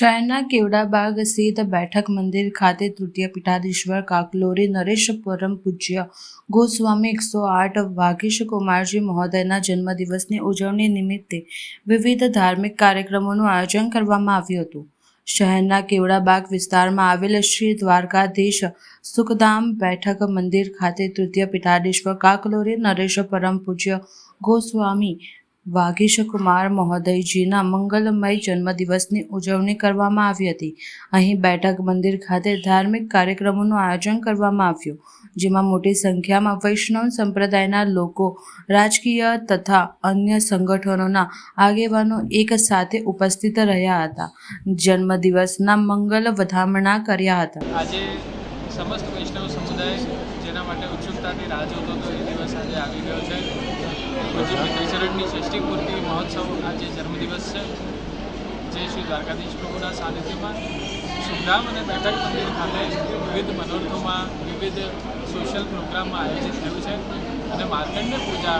શહેરના કેવડાબાગ સ્થિત બેઠક મંદિર ખાતે તૃતીય પીઠાધીશ્વર કાકલોરી નરેશ પરમ પૂજ્ય ગોસ્વામી એકસો આઠ વાઘીશ કુમારજી મહોદયના જન્મદિવસની ઉજવણી નિમિત્તે વિવિધ ધાર્મિક કાર્યક્રમોનું આયોજન કરવામાં આવ્યું હતું. શહેરના કેવડાબાગ વિસ્તારમાં આવેલ શ્રી દ્વારકાધીશ સુખધામ બેઠક મંદિર ખાતે તૃતીય પીઠાધીશ્વર કાકલોરી નરેશ પરમ પૂજ્ય ગોસ્વામી વાગીશ કુમાર મહોદયજીના મંગલમય જન્મદિવસની ઉજવણી કરવામાં આવી હતી. અહીં બેઠક મંદિર ખાતે ધાર્મિક કાર્યક્રમોનું આયોજન કરવામાં આવ્યું, જેમાં મોટી સંખ્યામાં વૈષ્ણવ સંપ્રદાયના લોકો, રાજકીય તથા અન્ય સંગઠનોના આગેવાનો એક સાથે ઉપસ્થિત રહ્યા હતા. જન્મદિવસના મંગલ વધામણા કર્યા હતા. આજે સમસ્ત વૈષ્ણવ સમુદાય જેના માટે ઉત્સુકતાથી રાહ જોતો હતો એ દિવસ આજે આવી ગયો છે. પૂજ્ય પિતૃચરણની ષષ્ઠી પૂર્તિ મહોત્સવ આજે જન્મદિવસ છે. જે શ્રી દ્વારકાધીશ પ્રભુના સાનિધ્યમાં સુખધામ અને બેઠક મંદિર ખાતે વિવિધ મનોરથોમાં, વિવિધ સોશિયલ પ્રોગ્રામમાં આયોજિત થયું છે અને માર્કંડ્ય પૂજા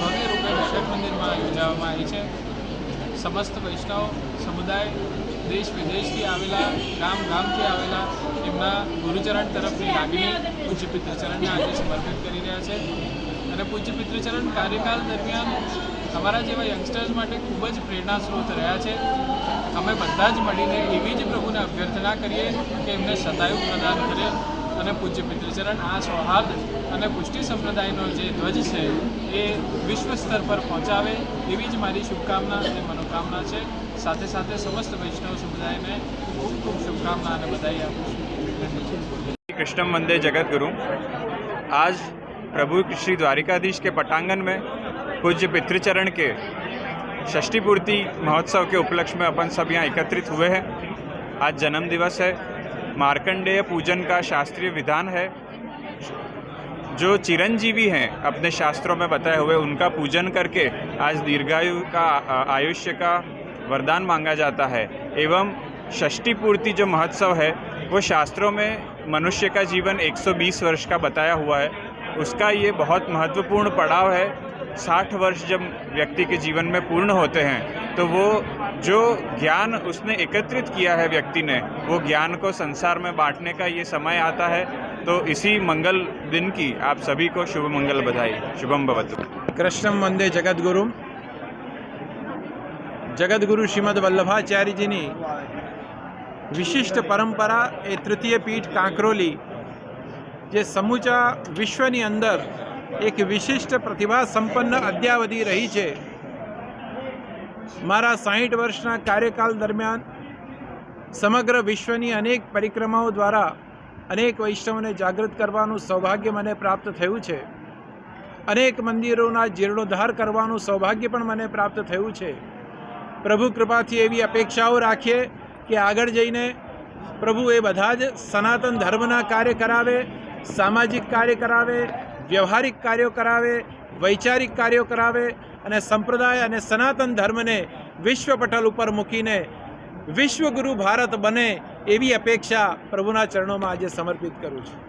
ભવ્ય રૂપે બેઠક મંદિરમાં યોજાવામાં આવી છે. સમસ્ત વૈષ્ણવ સમુદાય દેશ વિદેશથી આવેલા, ગામ ગામથી આવેલા એમના ગુરુચરણ તરફની લાગણી પૂજ્ય પિતૃચરણને આજે સમર્પિત કરી રહ્યા છે. અને પૂજ્ય પિતૃચરણ કાર્યકાળ દરમિયાન અમારા જેવા યંગસ્ટર્સ માટે ખૂબ જ પ્રેરણા સ્ત્રોત રહ્યા છે. અમે બધા જ મળીને એવી જ પ્રભુને અભ્યર્થના કરીએ કે એમને સદાયુ પ્રદાન કરે અને પૂજ્ય પિતૃચરણ આ સૌહાર્દ અને પુષ્ટિ સંપ્રદાયનો જે ધ્વજ છે એ વિશ્વ સ્તર પર પહોંચાવે એવી જ મારી શુભકામના અને મનોકામના છે. સાથે સાથે સમસ્ત વૈષ્ણવ સમુદાયને ખૂબ ખૂબ શુભકામના અને બધાઈ આપું છું. कृष्णम मंदिर जगत गुरु। आज प्रभु श्री द्वारिकाधीश के पटांगन में पूज्य पितृचरण के षष्ठी पूर्ति महोत्सव के उपलक्ष्य में अपन सब यहाँ एकत्रित हुए हैं। आज जन्म दिवस है। मार्कंडेय पूजन का शास्त्रीय विधान है। जो चिरंजीवी हैं, अपने शास्त्रों में बताए हुए, उनका पूजन करके आज दीर्घायु का आयुष्य का वरदान मांगा जाता है। एवं षष्ठी पूर्ति जो महोत्सव है, वो शास्त्रों में मनुष्य का जीवन 120 वर्ष का बताया हुआ है। उसका ये बहुत महत्वपूर्ण पड़ाव है 60 वर्ष जब व्यक्ति के जीवन में पूर्ण होते हैं तो वो जो ज्ञान उसने एकत्रित किया है व्यक्ति ने, वो ज्ञान को संसार में बांटने का ये समय आता है। तो इसी मंगल दिन की आप सभी को शुभ मंगल बधाई। शुभम भवतु। कृष्णम वंदे जगत गुरु जगत गुरु श्रीमद वल्लभाचार्य जी ने વિશિષ્ટ પરંપરા એ તૃતીય પીઠ કાંકરોલી, જે સમૂચા વિશ્વની અંદર એક વિશિષ્ટ પ્રતિભા સંપન્ન અદ્યાવધિ રહી છે. મારા સાહીઠ વર્ષના કાર્યકાળ દરમિયાન સમગ્ર વિશ્વની અનેક પરિક્રમાઓ દ્વારા અનેક વૈષ્ણવને જાગૃત કરવાનું સૌભાગ્ય મને પ્રાપ્ત થયું છે. અનેક મંદિરોના જીર્ણોદ્ધાર કરવાનું સૌભાગ્ય પણ મને પ્રાપ્ત થયું છે. પ્રભુ કૃપાથી એવી અપેક્ષાઓ રાખીએ કે આગળ જઈને પ્રભુ એ બધા જ સનાતન ધર્મના કાર્ય કરાવે, સામાજિક કાર્ય કરાવે, વ્યવહારિક કાર્યો કરાવે, વૈચારિક કાર્યો કરાવે અને સંપ્રદાય અને સનાતન ધર્મને વિશ્વ પટલ ઉપર મૂકીને વિશ્વગુરુ ભારત બને એવી અપેક્ષા પ્રભુના ચરણોમાં આજે સમર્પિત કરું છું.